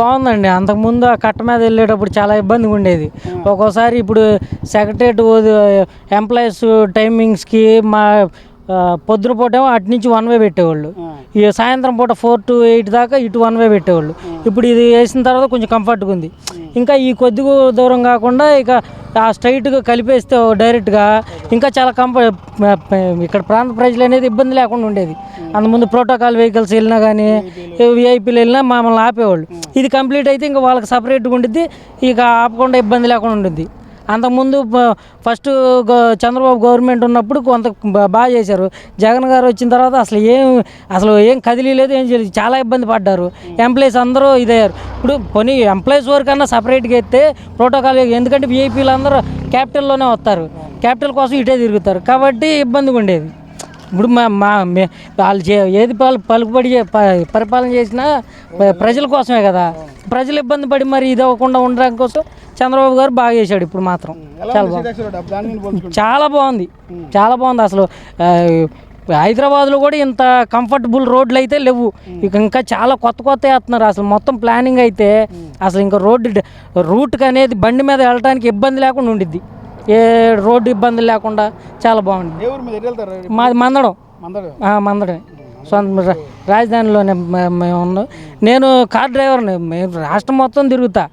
బాగుందండి. అంతకుముందు ఆ కట్ట మీద వెళ్ళేటప్పుడు చాలా ఇబ్బందిగా ఉండేది. ఒక్కోసారి ఇప్పుడు సెక్రటరేట్ ఎంప్లాయీస్ టైమింగ్స్కి మా పొద్దున పూట ఏమో అటు నుంచి వన్ వే పెట్టేవాళ్ళు. ఈ సాయంత్రం పూట ఫోర్ టు ఎయిట్ దాకా ఇటు వన్ వే పెట్టేవాళ్ళు. ఇప్పుడు ఇది వేసిన తర్వాత కొంచెం కంఫర్ట్గా ఉంది. ఇంకా ఈ కొద్దిగా దూరం కాకుండా ఇక ఆ స్ట్రైట్గా కలిపేస్తే డైరెక్ట్గా ఇంకా చాలా కంఫర్ట్ ఇక్కడ ప్రాంత ప్రజలు అనేది ఇబ్బంది లేకుండా ఉండేది. అంతకుముందు ప్రోటోకాల్ వెహికల్స్ వెళ్ళినా కానీ విఐపీలు వెళ్ళినా మమ్మల్ని ఆపేవాళ్ళు. ఇది కంప్లీట్ అయితే ఇంకా వాళ్ళకి సపరేట్గా ఉండిద్ది ఇక ఆపకుండా ఇబ్బంది లేకుండా ఉంటుంది అంతకుముందు ఫస్ట్ చంద్రబాబు గవర్నమెంట్ ఉన్నప్పుడు కొంత బాగా చేశారు. జగన్ గారు వచ్చిన తర్వాత అసలు ఏం అసలు ఏం కదిలేదు ఏం చేయలేదు. చాలా ఇబ్బంది పడ్డారు. ఎంప్లాయీస్ అందరూ ఇదయ్యారు. ఇప్పుడు పోనీ ఎంప్లాయీస్ వరకు అన్నా సపరేట్గా ఎత్తే ప్రోటోకాల్ ఎందుకంటే విఐపీలు అందరూ క్యాపిటల్లోనే వస్తారు. క్యాపిటల్ కోసం ఇటే తిరుగుతారు. కాబట్టి ఇబ్బందిగా ఉండేది. ఇప్పుడు మా మా మే- వాళ్ళు చే ఏది పాలు పలుకుబడి పరిపాలన చేసినా ప్రజల కోసమే కదా. ప్రజలు ఇబ్బంది పడి మరి ఇది అవ్వకుండా ఉండడం కోసం చంద్రబాబు గారు బాగా చేశాడు ఇప్పుడు మాత్రం. చాలా బాగుంది. చాలా బాగుంది. చాలా బాగుంది అసలు. హైదరాబాద్లో కూడా ఇంత కంఫర్టబుల్ రోడ్లు అయితే లేవు. ఇక ఇంకా చాలా కొత్త కొత్త వేస్తున్నారు. అసలు మొత్తం ప్లానింగ్ అయితే అసలు ఇంకా రోడ్డు రూట్కి అనేది బండి మీద వెళ్ళడానికి ఇబ్బంది లేకుండా ఉండిద్ది. ఏ రోడ్డు ఇబ్బంది లేకుండా చాలా బాగుంది. మీద? మందడం. మందడమే సొంత రాజధానిలోనే మేము ఉన్నాం నేను కార్ డ్రైవర్ని మేము రాష్ట్రం మొత్తం తిరుగుతా.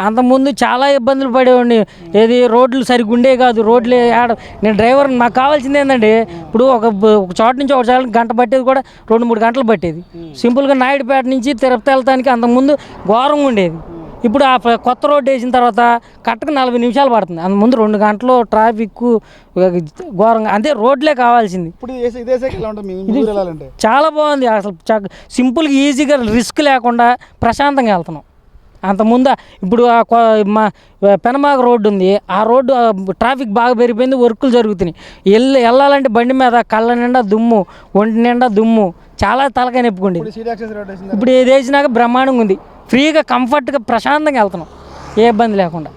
అంతకుముందు చాలా ఇబ్బందులు పడేవాడిని. ఏది రోడ్లు సరిగ్గా ఉండే కాదు. రోడ్లు ఆడ నేను డ్రైవర్ నాకు కావాల్సింది ఏంటంటే ఇప్పుడు ఒక ఒక చోట నుంచి ఒక చోట గంట పట్టేది కూడా రెండు మూడు గంటలు పట్టేది. సింపుల్గా నాయుడుపేట నుంచి తిరుపతి వెళ్తానికి అంతకుముందు ఘోరంగా ఉండేది. ఇప్పుడు ఆ కొత్త రోడ్డు వేసిన తర్వాత కట్టకు నలభై నిమిషాలు పడుతుంది. అంత ముందు రెండు గంటలు ట్రాఫిక్ ఘోరంగా అంతే రోడ్లే కావాల్సింది. ఇప్పుడు చాలా బాగుంది. అసలు సింపుల్గా ఈజీగా రిస్క్ లేకుండా ప్రశాంతంగా వెళ్తున్నాం. అంతకుముందు ఇప్పుడు మా పెనమాగ రోడ్డు ఉంది. ఆ రోడ్డు ట్రాఫిక్ బాగా పెరిగిపోయింది వర్కులు జరుగుతున్నాయి. వెళ్ళి వెళ్ళాలంటే బండి మీద కళ్ళ నిండా దుమ్ము ఒంటి నిండా దుమ్ము చాలా తలకాయ వేసింది? ఇప్పుడు ఇది వేసినాక బ్రహ్మాండంగా ఉంది. ఫ్రీగా కంఫర్ట్గా ప్రశాంతంగా వెళ్తున్నాం. ఏ ఇబ్బంది లేకుండా.